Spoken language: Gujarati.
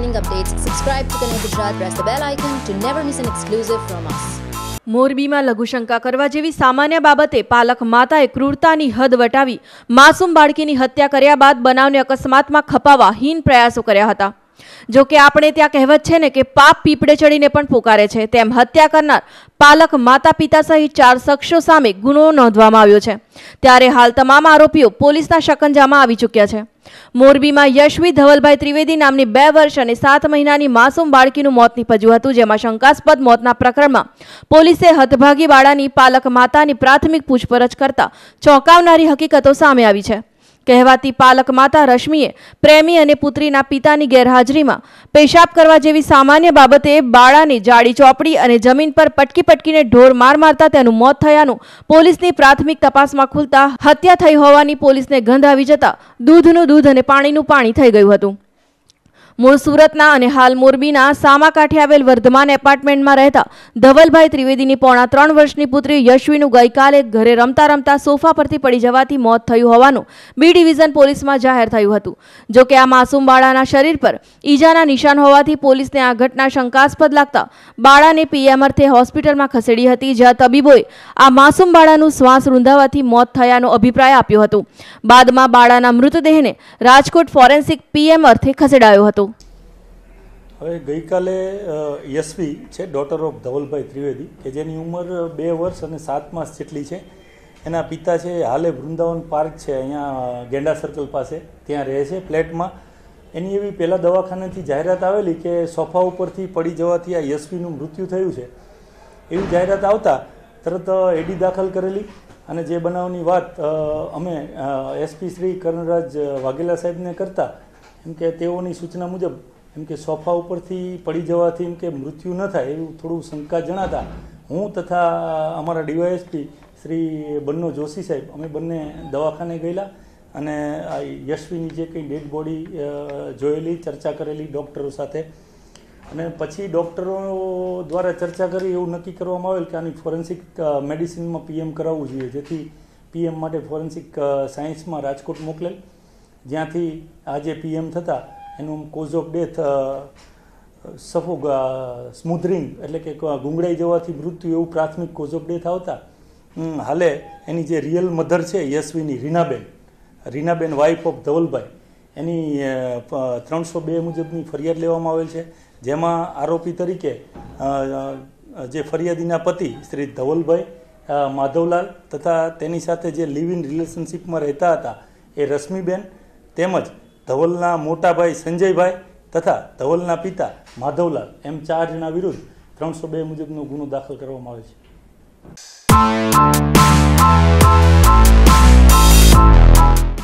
trending updates, subscribe to Connect Gujarat, press the bell icon to never miss an exclusive from us. મોરબીમાં લઘુશંકા કરવા જેવી સામાન્ય બાબતે પાલક માતાએ ક્રૂરતાની હદ વટાવી માસૂમ બાળકીની હત્યા કર્યા બાદ બનાવને અકસ્માતમાં ખપાવવા હીન પ્રયાસો કર્યા હતા જો કે આપણે ત્યાં કહેવત છે ને કે પાપ પીપળે ચડીને પણ પોકારે છે. તેમ હત્યા કરનાર પાલક માતા પિતા સહિત ચાર શખ્સો સામે ગુનો નોંધવામાં આવ્યો છે. ત્યારે હાલ તમામ આરોપીઓ પોલીસના શકંજામાં આવી ચૂક્યા છે. મોરબીમાં યશવી ધવલભાઈ ત્રિવેદી નામની બે વર્ષ અને સાત મહિનાની માસૂમ બાળકીનું મોત નીપજ્યું હતું, જેમાં શંકાસ્પદ મોતના પ્રકરણમાં પોલીસે હતભાગી બાળાની પાલક માતાની પ્રાથમિક પૂછપરછ કરતા ચોંકાવનારી હકીકતો સામે આવી છે. કહેવાતી પાલક માતા રશ્મિએ પ્રેમી અને પુત્રીના પિતાની ગેરહાજરીમાં પેશાબ કરવા જેવી સામાન્ય બાબતે બાળાની જાડી ચોપડી અને જમીન પર પટકી પટકીને ઢોર માર મારતા તેનું મોત થયાનું પોલીસની પ્રાથમિક તપાસમાં ખુલતા હત્યા થઈ હોવાની પોલીસને ગંધ આવી જતા દૂધનું દૂધ અને પાણીનું પાણી થઈ ગયું હતું. મૂળ સુરતના અને હાલ મોરબીના સામા કાંઠે આવેલ વર્ધમાન એપાર્ટમેન્ટમાં રહેતા ધવલભાઈ ત્રિવેદીની પોણા ત્રણ વર્ષની પુત્રી યશવીનું ગઈકાલે ઘરે રમતા રમતા સોફા પરથી પડી જવાથી મોત થયું હોવાનું બી ડિવિઝન પોલીસમાં જાહેર થયું હતું. જોકે આ માસૂમ બાળાના શરીર પર ઈજાના નિશાન હોવાથી પોલીસને આ ઘટના શંકાસ્પદ લાગતા બાળાને પીએમ અર્થે હોસ્પિટલમાં ખસેડી હતી, જ્યાં તબીબોએ આ માસૂમ બાળાનું શ્વાસ રૂંધાવાથી મોત થયાનો અભિપ્રાય આપ્યો હતો. બાદમાં બાળાના મૃતદેહને રાજકોટ ફોરેન્સિક પીએમ અર્થે ખસેડાયો હતો. હવે ગઈકાલે યશવી છે ડોટર ઓફ ધવલભાઈ ત્રિવેદી, કે જેની ઉંમર બે વર્ષ અને સાત માસ જેટલી છે. એના પિતા છે, હાલે વૃંદાવન પાર્ક છે, અહીંયા ગેંડા સર્કલ પાસે, ત્યાં રહે છે, ફ્લેટમાં. એની એવી પહેલાં દવાખાનેથી જાહેરાત આવેલી કે સોફા ઉપરથી પડી જવાથી આ યશવીનું મૃત્યુ થયું છે. એવી જાહેરાત આવતા તરત એડી દાખલ કરેલી અને જે બનાવની વાત અમે એસપી શ્રી કર્ણરાજ વાઘેલા સાહેબને કરતા, એમ કે તેઓની સૂચના મુજબ એમ કે સોફા ઉપરથી પડી જવાથી એમ કે મૃત્યુ ન થાય એવું થોડું શંકા જણાતા હું તથા અમારા ડીવાયએસપી શ્રી બન્નો જોશી સાહેબ, અમે બંને દવાખાને ગયેલા અને આ યશવીની જે કંઈ ડેડ બોડી જોયેલી, ચર્ચા કરેલી ડૉક્ટરો સાથે. અને પછી ડૉક્ટરો દ્વારા ચર્ચા કરી એવું નક્કી કરવામાં આવેલ કે આની ફોરેન્સિક મેડિસિનમાં પીએમ કરાવવું જોઈએ, જેથી પીએમ માટે ફોરેન્સિક સાયન્સમાં રાજકોટ મોકલેલ. જ્યાંથી આજે પીએમ થતાં એનું કોઝ ઓફ ડેથ સફોગ સ્મૂધરિંગ એટલે કે ગુંગળાઈ જવાથી મૃત્યુ એવું પ્રાથમિક કોઝ ઓફ ડેથ આવતા. હાલે એની જે રિયલ મધર છે, યશવીની રીનાબેન. Reenaben wife of Dhavalbhai. એની ત્રણસો બે મુજબની ફરિયાદ લેવામાં આવેલ છે. જેમાં આરોપી તરીકે જે ફરિયાદીના પતિ શ્રી ધવલભાઈ માધવલાલ તથા તેની સાથે જે લિવ ઇન રિલેશનશિપમાં રહેતા હતા એ રશ્મિબેન તેમજ ધવલના મોટાભાઈ સંજયભાઈ તથા ધવલના પિતા માધવલાલ, એમ ચાર જણા વિરુદ્ધ ત્રણસો બે મુજબનો ગુનો દાખલ કરવામાં આવ્યો છે.